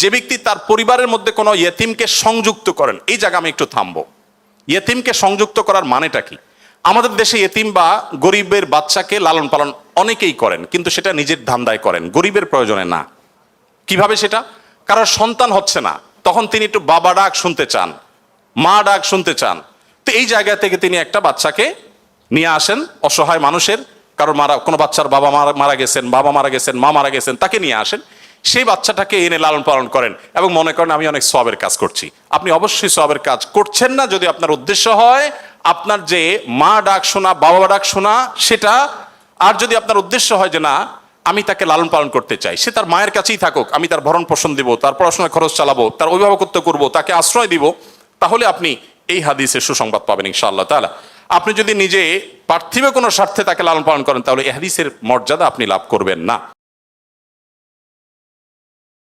যে ব্যক্তি তার পরিবারের মধ্যে কোনো ইয়েতিমকে সংযুক্ত করেন, এই জায়গা আমি একটু থামবো। ইয়েতিমকে সংযুক্ত করার মানেটা কি? আমাদের দেশে ইয়েতিম বা গরিবের বাচ্চাকে লালন পালন অনেকেই করেন, কিন্তু সেটা নিজের ধান্দায় করেন, গরিবের প্রয়োজনে না। কীভাবে সেটা? কারোর সন্তান হচ্ছে না, তখন তিনি একটু বাবা ডাক শুনতে চান, মা ডাক শুনতে চান। তো এই জায়গা থেকে তিনি একটা বাচ্চাকে নিয়ে আসেন, অসহায় মানুষের, কারোর মারা, কোনো বাচ্চার বাবা মারা মারা গেছেন, বাবা মারা গেছেন, মা মারা গেছেন, তাকে নিয়ে আসেন। সেই বাচ্চাটাকে এনে লালন পালন করেন এবং মনে করেন আমি অনেক সবের কাজ করছি। আপনি অবশ্যই সবের কাজ করছেন না যদি আপনার উদ্দেশ্য হয়, আপনার যে মা ডাক শোনা, বাবা ডাক শোনা, সেটা আর যদি আপনার উদ্দেশ্য হয় যে না, আমি তাকে লালন পালন করতে চাই, সে তার মায়ের কাছেই থাকুক, আমি তার ভরণ পোষণ দিব, তার পড়াশোনার খরচ চালাবো, তার অভিভাবকত্ব করব, তাকে আশ্রয় দিব, তাহলে আপনি এই হাদিসের সুসংবাদ পাবেন ইনশাআল্লাহ তাআলা। আপনি যদি নিজে পার্থিব কোনো স্বার্থে তাকে লালন পালন করেন, তাহলে এই হাদিসের মর্যাদা আপনি লাভ করবেন না।